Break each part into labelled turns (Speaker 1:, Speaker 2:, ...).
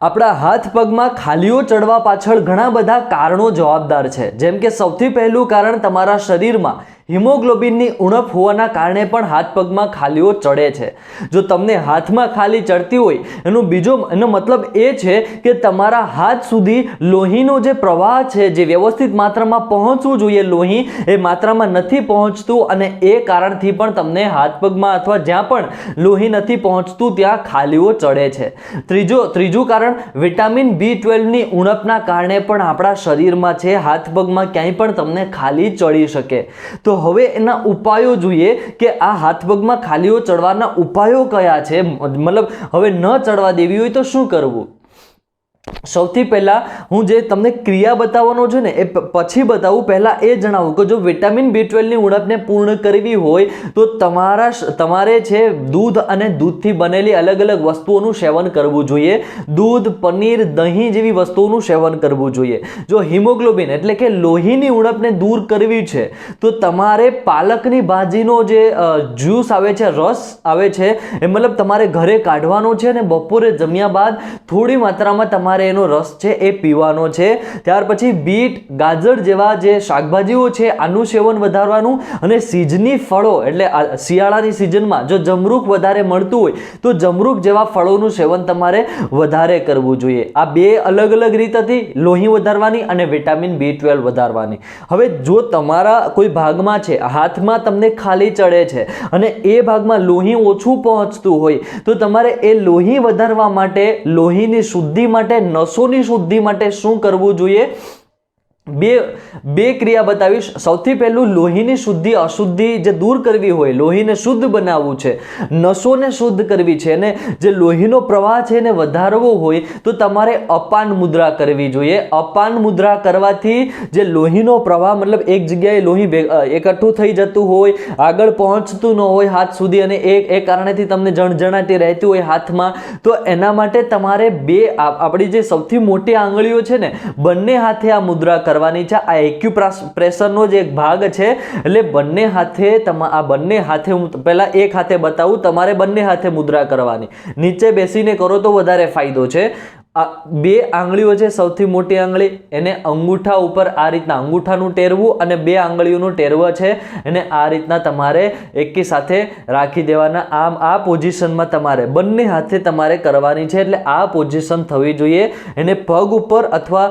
Speaker 1: આપણા હાથ પગમાં ખાલીઓ ચડવા પાછળ ઘણા બધા કારણો જવાબદાર છે. જેમ કે સૌથી પહેલું કારણ તમારા શરીરમાં હિમોગ્લોબિનની ઉણપ હોવાના કારણે પણ હાથ પગમાં ખાલીઓ ચડે છે. જો તમને હાથમાં ખાલી ચડતી હોય, એનો બીજો એનો મતલબ એ છે કે તમારા હાથ સુધી લોહીનો જે પ્રવાહ છે, જે વ્યવસ્થિત માત્રામાં પહોંચવું જોઈએ, લોહી એ માત્રામાં નથી પહોંચતું અને એ કારણથી પણ તમને હાથ પગમાં અથવા જ્યાં પણ લોહી નથી પહોંચતું, ત્યાં ખાલીઓ ચડે છે. ત્રીજો, ત્રીજું કારણ, વિટામિન બી ટ્વેલ્વની ઉણપના કારણે પણ આપણા શરીરમાં છે, હાથ પગમાં ક્યાંય પણ તમને ખાલી ચડી શકે. તો હવે એના ઉપાયો જોઈએ કે આ હાથ પગમાં ખાલીઓ ચડવાના ઉપાયો કયા છે? મતલબ, હવે ન ચડવા દેવી હોય તો શું કરવું? સૌથી પહેલાં હું જે તમને ક્રિયા બતાવવાનો છે ને, એ પછી બતાવું. પહેલાં એ જણાવું કે જો વિટામિન બી ટ્વેલ્વની ઉણપને પૂર્ણ કરવી હોય, તો તમારા તમારે છે દૂધ અને દૂધથી બનેલી અલગ અલગ વસ્તુઓનું સેવન કરવું જોઈએ. દૂધ, પનીર, દહીં જેવી વસ્તુઓનું સેવન કરવું જોઈએ. જો હિમોગ્લોબિન એટલે કે લોહીની ઉણપને દૂર કરવી છે, તો તમારે પાલકની ભાજીનો જે જ્યુસ આવે છે, રસ આવે છે, એ મતલબ તમારે ઘરે કાઢવાનો છે અને બપોરે જમ્યા બાદ થોડી માત્રામાં તમારે એનો રસ છે એ પીવાનો છે. ત્યાર પછી બીટ, ગાજર જેવા જે શાકભાજીઓ છે, આનું સેવન વધારવાનું અને સિઝની ફળો, એટલે શિયાળાની સિઝનમાં જો જમરૂક વધારે મળતું હોય, તો જમરૂક જેવા ફળોનું સેવન તમારે વધારે કરવું જોઈએ. આ બે અલગ અલગ રીત હતી લોહી વધારવાની અને વિટામિન બી ટ્વેલ્વ વધારવાની. હવે જો તમારા કોઈ ભાગમાં છે હાથમાં તમને ખાલી ચડે છે અને એ ભાગમાં લોહી ઓછું પહોંચતું હોય, તો તમારે એ લોહી વધારવા માટે, લોહીની શુદ્ધિ માટે નસોની શુદ્ધિ માટે શું કરવું જોઈએ? બે બે ક્રિયા બતાવીશ. સૌથી પહેલું લોહીની શુદ્ધિ, અશુદ્ધિ જે દૂર કરવી હોય, લોહીને શુદ્ધ બનાવવું છે, નસોને શુદ્ધ કરવી છે અને જે લોહીનો પ્રવાહ છે એને વધારવો હોય, તો તમારે અપાન મુદ્રા કરવી જોઈએ. અપાન મુદ્રા કરવાથી જે લોહીનો પ્રવાહ, મતલબ એક જગ્યાએ લોહી એકઠું થઈ જતું હોય, આગળ પહોંચતું ન હોય હાથ સુધી અને એ એ કારણેથી તમને જણજણાટી રહેતી હોય હાથમાં, તો એના માટે તમારે બે આપણી જે સૌથી મોટી આંગળીઓ છે ને, બંને હાથે આ મુદ્રા કરવાની છે. આ એક્યુપ્રેશરનો જ એક ભાગ છે, એટલે બંને હાથે તમા આ બંને હાથે હું પહેલા એક હાથે બતાવું, તમારે બંને હાથે મુદ્રા કરવાની. નીચે બેસીને કરો તો વધારે ફાયદો છે. આ બે આંગળીઓ છે સૌથી મોટી આંગળી, એને અંગૂઠા ઉપર આ રીતના અંગૂઠાનું ટેરવું અને બે આંગળીઓનું ટેરવ છે. એને આ રીતના તમારે એકી સાથે રાખી દેવાના. આમ આ પોઝિશનમાં તમારે બંને હાથે તમારે કરવાની છે, એટલે આ પોઝિશન થવી જોઈએ. એને પગ ઉપર અથવા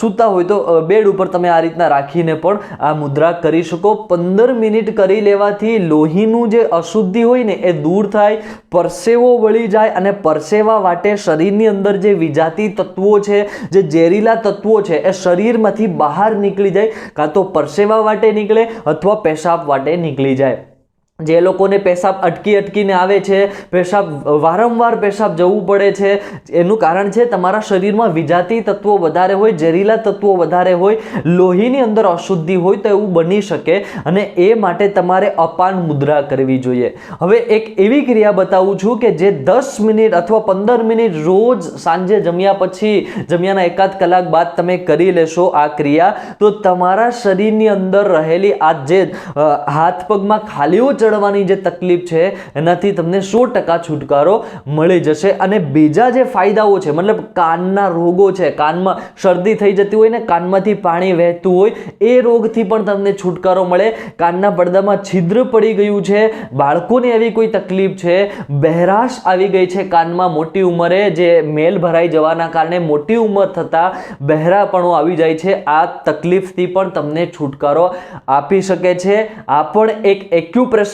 Speaker 1: સૂતા હોય તો બેડ ઉપર તમે આ રીતના રાખીને પણ આ મુદ્રા કરી શકો. પંદર મિનિટ કરી લેવાથી લોહીનું જે અશુદ્ધિ હોય ને એ દૂર થાય, પરસેવો વળી જાય અને પરસેવા વાટે શરીરની અંદર જે વિજાતી તત્વો છે, જે ઝેરીલા તત્વો છે, એ શરીરમાંથી બહાર નીકળી જાય, કાં તો પરસેવા વાટે નીકળે અથવા પેશાબ વાટે નીકળી જાય. જે લોકોને પેશાબ અટકી અટકીને આવે છે, પેશાબ વારંવાર પેશાબ જવું પડે છે, એનું કારણ છે તમારા શરીરમાં વિજાતી તત્વો વધારે હોય, ઝેરીલા તત્વો વધારે હોય, લોહીની અંદર અશુદ્ધિ હોય તો એવું બની શકે અને એ માટે તમારે અપાન મુદ્રા કરવી જોઈએ. હવે એક એવી ક્રિયા બતાવું છું કે જે દસ મિનિટ અથવા પંદર મિનિટ રોજ સાંજે જમ્યા પછી, જમ્યાના એકાદ કલાક બાદ તમે કરી લેશો આ ક્રિયા, તો તમારા શરીરની અંદર રહેલી આ જે હાથ પગમાં ખાલીઓ ચડવાની જે તકલીફ છે, એનાથી તમને સો ટકા છુટકારો મળી જશે. અને બીજા જે ફાયદાઓ છે, મતલબ કાનના રોગો છે, કાનમાં શરદી થઈ જતી હોય ને કાનમાંથી પાણી વહેતું હોય, એ રોગથી પણ તમને છુટકારો મળે. કાનના પડદામાં છિદ્ર પડી ગયું છે, બાળકોને એવી કોઈ તકલીફ છે, બહેરાશ આવી ગઈ છે, કાનમાં મોટી ઉંમરે જે મેલ ભરાઈ જવાના કારણે મોટી ઉંમર થતાં બહેરાપણો આવી જાય છે. આ તકલીફથી પણ તમને છુટકારો આપી શકે છે. આ પણ એક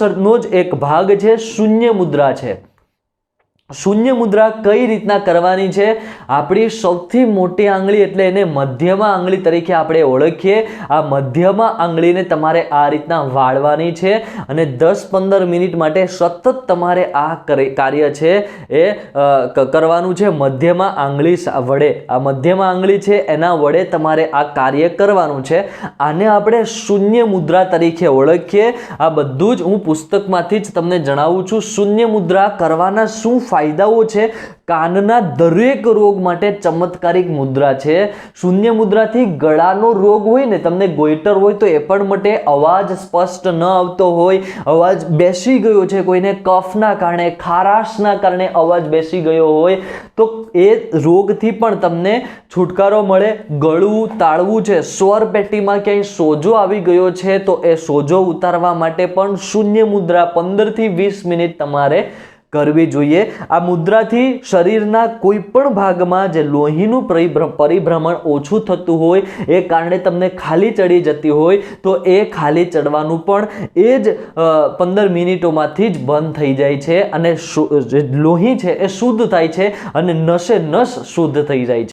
Speaker 1: એક્યુપ્રેશરનો જ એક ભાગ છે શૂન્ય મુદ્રા છે. શૂન્ય મુદ્રા કઈ રીતના કરવાની છે? આપણી સૌથી મોટી આંગળી એટલે એને મધ્યમાં આંગળી તરીકે આપણે ઓળખીએ. આ મધ્યમાં આંગળીને તમારે આ રીતના વાળવાની છે અને દસ પંદર મિનિટ માટે સતત તમારે આ કરે- કાર્ય છે એ કરવાનું છે. મધ્યમાં આંગળી વડે, આ મધ્યમાં આંગળી છે એના વડે તમારે આ કાર્ય કરવાનું છે. આને આપણે શૂન્ય મુદ્રા તરીકે ઓળખીએ. આ બધું જ હું પુસ્તકમાંથી જ તમને જણાવું છું. શૂન્ય મુદ્રા કરવાના શું ફાયદાઓ છે. કાનના દરેક રોગ માટે ચમત્કારિક મુદ્રા છે. શૂન્ય મુદ્રાથી ગળાનો રોગ હોય ને, તમને ગોઈટર હોય તો એ પણ માટે અવાજ સ્પષ્ટ ન આવતો હોય. અવાજ બેસી ગયો છે કોઈને કફના કારણે, ખારાશના કારણે અવાજ બેસી ગયો હોય, તો એ રોગથી પણ તમને છુટકારો મળે. ગળું તાળવું છે. સ્વર પેટીમાં ક્યાંય સોજો આવી ગયો છે, તો એ સોજો ઉતારવા માટે પણ શૂન્ય મુદ્રા પંદરથી વીસ મિનિટ તમારે કરવી જોઈએ. આ મુદ્રાથી શરીરના કોઈ પણ ભાગમાં જે લોહીનું પરિભ્રમણ ઓછું થતું હોય, એ કારણે તમને ખાલી ચડી જતી હોય, તો એ ખાલી ચડવાનું પણ એ જ પંદર મિનિટોમાંથી જ બંધ થઈ જાય છે અને લોહી છે એ શુદ્ધ થાય છે અને નસે નસ શુદ્ધ થઈ જાય છે.